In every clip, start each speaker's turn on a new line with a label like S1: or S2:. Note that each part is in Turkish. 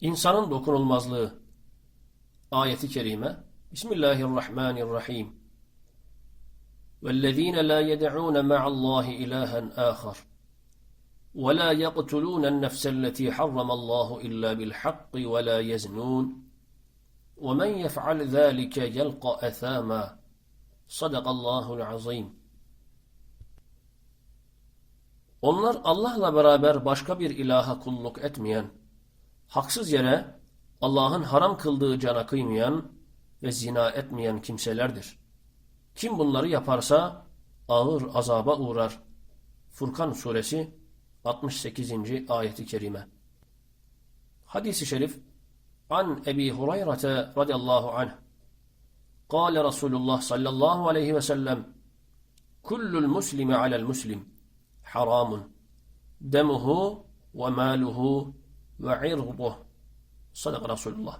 S1: İnsanın dokunulmazlığı. Ayeti kerime. Bismillahirrahmanirrahim. وَالَّذ۪ينَ لَا يَدَعُونَ مَعَ اللّٰهِ إِلَٰهًا آخَرَ وَلَا يَقْتُلُونَ النَّفْسَ الَّتِي حَرَّمَ اللّٰهُ إِلَّا بِالْحَقِّ وَلَا يَزْنُونَ وَمَنْ يَفْعَلْ ذَٰلِكَ يَلْقَ أَثَامًا صَدَقَ اللّٰهُ الْعَظِيمُ Onlar Allah'la beraber başka bir ilaha kulluk etmeyen, haksız yere Allah'ın haram kıldığı cana kıymayan ve zina etmeyen kimselerdir. Kim bunları yaparsa ağır azaba uğrar. Furkan suresi 68. ayeti kerime. Hadis-i şerif An Ebi Hureyre radıyallahu anh Kale Resulullah sallallahu aleyhi ve sellem Kullul muslimi alel muslim haramun demuhu ve maluhu ve irduh Sadaka Resulullah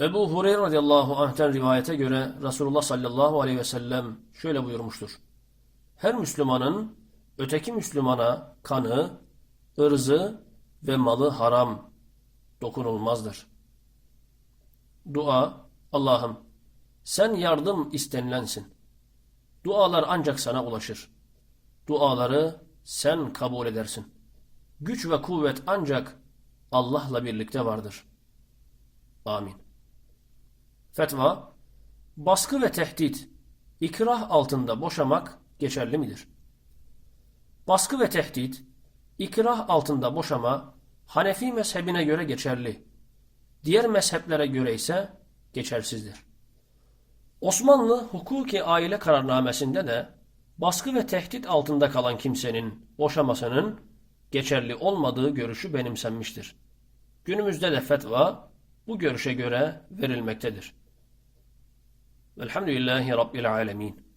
S1: Ebu Hureyre radıyallahu anh'ten rivayete göre Resulullah sallallahu aleyhi ve sellem şöyle buyurmuştur. Her Müslümanın öteki Müslümana kanı, ırzı ve malı haram dokunulmazdır. Dua, Allah'ım sen yardım istenilensin. Dualar ancak sana ulaşır. Duaları sen kabul edersin. Güç ve kuvvet ancak Allah'la birlikte vardır. Amin. Fetva, baskı ve tehdit, ikrah altında boşamak geçerli midir? Baskı ve tehdit, ikrah altında boşama Hanefi mezhebine göre geçerli. Diğer mezheplere göre ise geçersizdir. Osmanlı hukuki aile kararnamesinde de baskı ve tehdit altında kalan kimsenin boşamasının geçerli olmadığı görüşü benimsenmiştir. Günümüzde de fetva bu görüşe göre verilmektedir. Velhamdülillahi Rabbil Alemin.